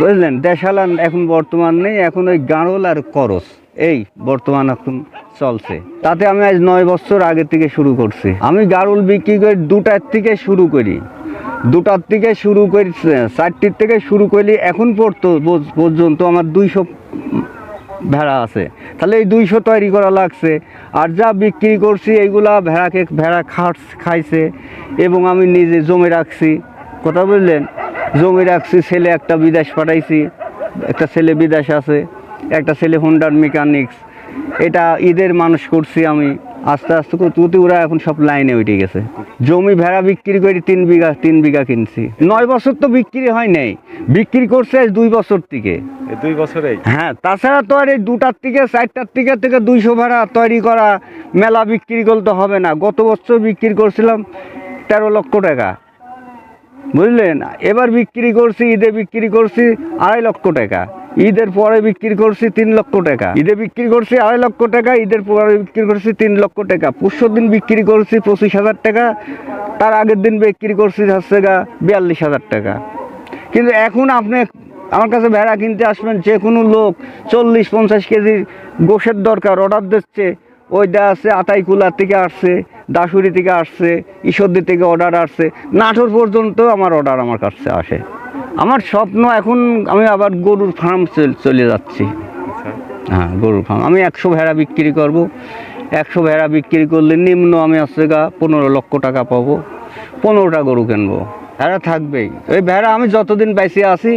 বুঝলেন? দেশালান এখন বর্তমান নেই, এখন ওই গাঁড়ল আর করস, এই বর্তমান এখন চলছে। তাতে আমি আজ নয় বছর আগে থেকে শুরু করছি। আমি গাড়ুল বিক্রি করি দুটার থেকে শুরু করি। দুটার থেকে শুরু করি, চারটির থেকে শুরু করি, এখন পর্ত- পর্যন্ত আমার দুইশো ভেড়া আছে। তাহলে এই দুইশো তৈরি করা লাগছে। আর যা বিক্রি করছি, এইগুলা ভেড়াকে ভেড়া খাট খাইছে, এবং আমি নিজে জমে রাখছি। কথা বুঝলেন? জমি রাখছি ছেলে একটা বিদেশ পাঠাইছি একটা ছেলে বিদেশ আছে একটা ছেলে হুন্ডার মেকানিক্স এটা ঈদের মানুষ করছি আমি আস্তে আস্তে করে ওরা এখন সব লাইনে উঠে গেছে। জমি ভেড়া বিক্রি করে তিন বিঘা তিন বিঘা কিনছি। নয় বছর তো বিক্রি হয় নাই বিক্রি করছে দুই বছর থেকে। দুই বছরে হ্যাঁ তাছাড়া তো আর এই দুটার থেকে চারটার থেকে থেকে দুইশো ভেড়া তৈরি করা মেলা বিক্রি করতে হবে না। গত বছর বিক্রি করছিলাম তেরো লক্ষ টাকা। বুঝলেন? এবার বিক্রি করছি, ঈদে বিক্রি করছি আড়াই লক্ষ টাকা। ঈদের পরে বিক্রি করছি তিন লক্ষ টাকা। ঈদে বিক্রি করছি আড়াই লক্ষ টাকা, ঈদের পরে বিক্রি করছি তিন লক্ষ টাকা। পরশু দিন বিক্রি করছি পঁচিশ হাজার টাকা, তার আগের দিন বিক্রি করছি হচ্ছে গা বিয়াল্লিশ হাজার টাকা। কিন্তু এখন আপনি আমার কাছে ভেড়া কিনতে আসবেন, যে কোনো লোক চল্লিশ পঞ্চাশ কেজি গোশের দরকার অর্ডার দিচ্ছে ওইটা আছে আতাইকুলা থেকে আসছে দাসুরি থেকে আসছে ঈশ্বরদী থেকে অর্ডার আসছে। নাটোর পর্যন্ত আমার অর্ডার আমার কাছে আসে। আমার স্বপ্ন এখন আমি আবার গরুর ফার্ম চলে যাচ্ছি। আচ্ছা। হ্যাঁ গরুর ফার্ম আমি একশো ভেড়া বিক্রি করব। একশো ভেড়া বিক্রি করলে নিম্ন আমি আসছে গা পনেরো লক্ষ টাকা পাবো। পনেরোটা গরু কিনবো। ভেড়া থাকবেই। ওই ভেড়া আমি যতদিন বেঁচে আছি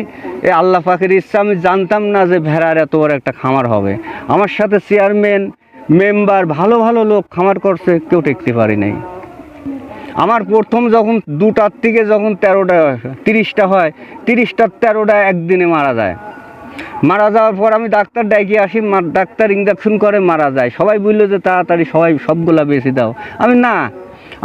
এই আল্লাহ পাখির ইচ্ছা আমি জানতাম না যে ভেড়ার এত বড় একটা খামার হবে। আমার সাথে চেয়ারম্যান মেম্বার ভালো ভালো লোক খামার করছে, কেউ টেকতে পারি নাই। আমার প্রথম যখন দুটার থেকে যখন তেরোটা, তিরিশটা হয়, তিরিশটার তেরোটা একদিনে মারা যায়। মারা যাওয়ার পর আমি ডাক্তার ডাকি আসি ডাক্তার ইঞ্জেকশন করে, মারা যায়। সবাই বলল যে তাড়াতাড়ি সবাই সবগুলা বেশি দাও। আমি, না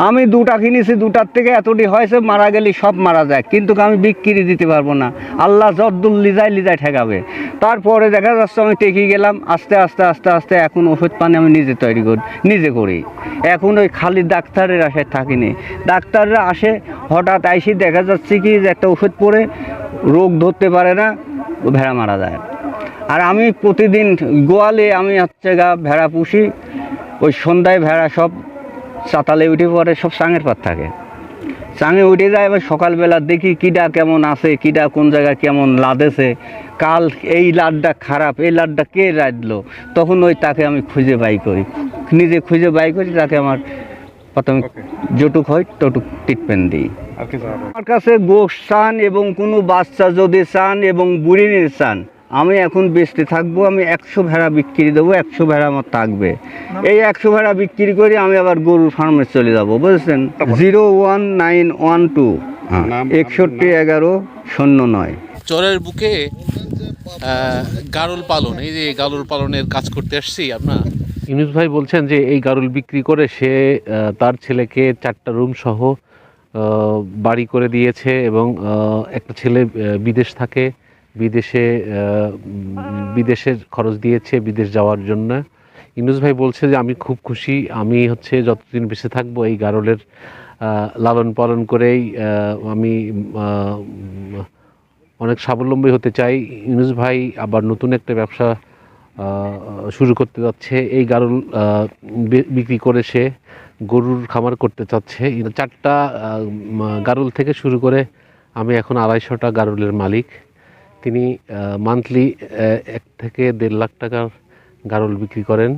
আমি দুটা কিনেছি, দুটার থেকে এতটি হয়েছে, মারা গেলে সব মারা যায়। কিন্তু আমি বিক্রি দিতে পারব না। আল্লাহ জদ্দুল লিজাই লিজাই ঠেকাবে। তারপরে দেখা যাচ্ছে, আমি টেকে গেলাম। আস্তে আস্তে আস্তে আস্তে এখন ওষুধ পানি আমি নিজে তৈরি করি, নিজে করি। এখন ওই খালি ডাক্তারের আশায় থাকিনি। ডাক্তাররা আসে, হঠাৎ আইসি, দেখা যাচ্ছে কি যে একটা ওষুধ পরে রোগ ধরতে পারে না, ও ভেড়া মারা যায়। আর আমি প্রতিদিন গোয়ালে আমি হচ্ছে গা ভেড়া পুষি, ওই সন্ধ্যায় ভেড়া সব চাতালে উঠে পরে সব সাঙের পাত থাকে। চাঙে উঠে যায় এবার সকালবেলা দেখি কিডা কেমন আছে কিডা কোন জায়গায় কেমন লাদেছে। কাল এই লাডটা খারাপ এই লাডটা কে রাঁধলো? তখন ওই তাকে আমি খুঁজে বাই করি। নিজে খুঁজে বাই করি তাকে আমার প্রথমে. যেটুক হয় তটুক ট্রিটমেন্ট দিই। আমার কাছে গোশ চান এবং কোনো বাচ্চা যদি চান এবং বুড়িনির চান আমি এখন বেচতে থাকব আমি একশো ভেড়া বিক্রি দেবো একশো ভেড়া আমার থাকবে। এই একশো ভেড়া বিক্রি করে আমি আবার গরুর ফার্মে চলে যাব বুঝেছেন? Zero one nine one two. একষট্টি এগারো শূন্য নয়। চরের বুকে গারুল পালন এই যে গারুল পালনের কাজ করতে আসছি আপনার ইউনুস ভাই বলছেন যে এই গারুল বিক্রি করে সে তার ছেলেকে চারটা রুম সহ বাড়ি করে দিয়েছে এবং একটা ছেলে বিদেশ থাকে। বিদেশে বিদেশের খরচ দিয়েছে বিদেশ যাওয়ার জন্য। ইউনুস ভাই বলছে যে, আমি খুব খুশি। আমি হচ্ছে যতদিন বেঁচে থাকব এই গারলের লালন পালন করেই আমি অনেক স্বাবলম্বী হতে চাই। ইউনুস ভাই আবার নতুন একটা ব্যবসা শুরু করতে যাচ্ছে। এই গারুল বিক্রি করে সে গরুর খামার করতে চাচ্ছে। চারটা গারুল থেকে শুরু করে আমি এখন আড়াইশোটা গারুলের মালিক। তিনি মান্থলি এক থেকে দেড় লাখ টাকার গারুল বিক্রি করেন।